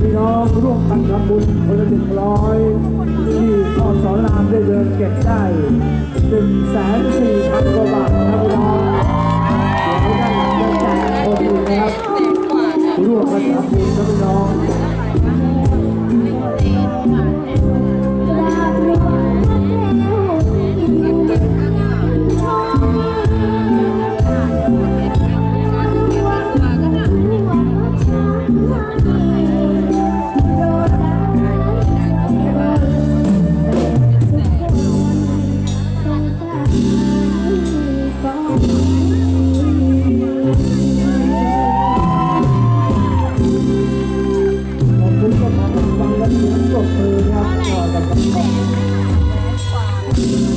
พี่น้องร่วมกันทำบุญคนละหนึ่งร้อยที่ขอสอนรามได้เดินเก็บได้หนึ่งแสนสี่พันกว่าบาทนะพี่น้องเดี๋ยวด้านหลังจะแจกคนอื่นนะครับร่วมกันทำบุญครับพี่น้อง Thank you.